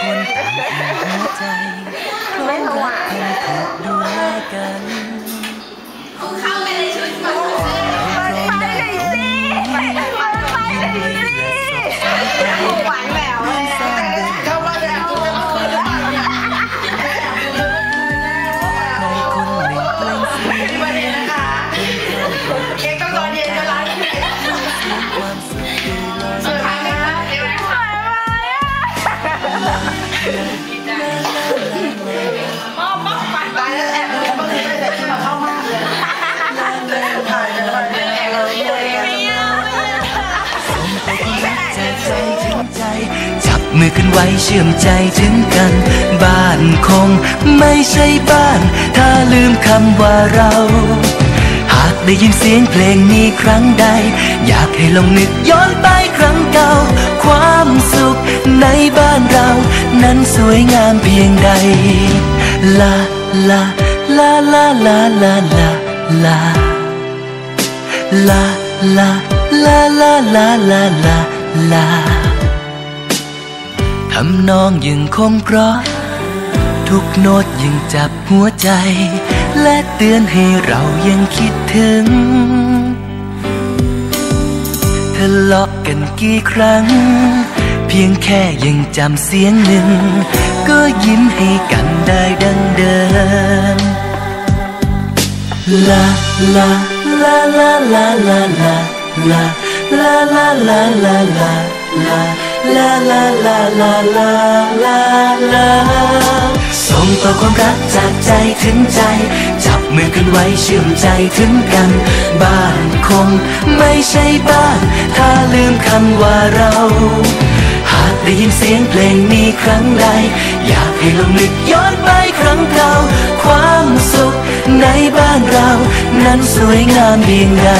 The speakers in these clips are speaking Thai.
คนต่างหัวใจคงรักกันถูกด้วย มือกันไว้เชื่อมใจถึงกัน บ้านคงไม่ใช่บ้าน ถ้าลืมคำว่าเรา หากได้ยินเสียงเพลงนี้ครั้งใด อยากให้ลองนึกย้อนไปครั้งเก่า ความสุขในบ้านเรา นั้นสวยงามเพียงใด ลาลาลาลาลาลาลาลาลาลาลาลาลาลาลาำนองยังคงเพราะ ทุกโน้ตยังจับหัวใจ และเตือนให้เรายังคิดถึงทะเลาะกันกี่ครั้ง เพียงแค่ยังจำเสียงหนึ่ง ก็ยิ้มให้กันได้ดังเดิม La la la la la la la ลาลาลาลาลาลาลาส่งต่อความรักจากใจถึงใจ จับมือกันไว้เชื่อมใจถึงกัน บ้านคงไม่ใช่บ้าน ถ้าลืมคำว่าเรา หากได้ยินเสียงเพลงนี้ครั้งใด อยากให้ลอลึกย้อนไปครั้งเก่าความสุขในบ้านเรา นั้นสวยงามเพียงใด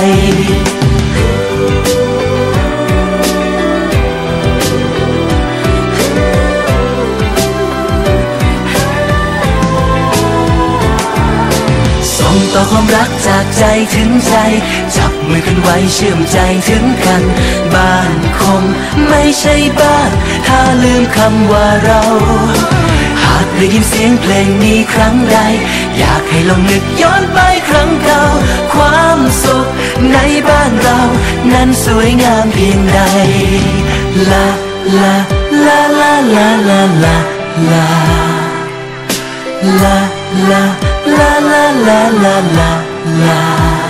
ความรักจากใจถึงใจ จับมือกันไว้เชื่อมใจถึงกัน บ้านคงไม่ใช่บ้าน ถ้าลืมคำว่าเรา หากได้ยินเสียงเพลงนี้ครั้งใด อยากให้ลองนึกย้อนไปครั้งเก่า ความสุขในบ้านเรา นั้นสวยงามเพียงใดลาลาลาลาลาลาลาลา La la 啦啦啦啦啦啦。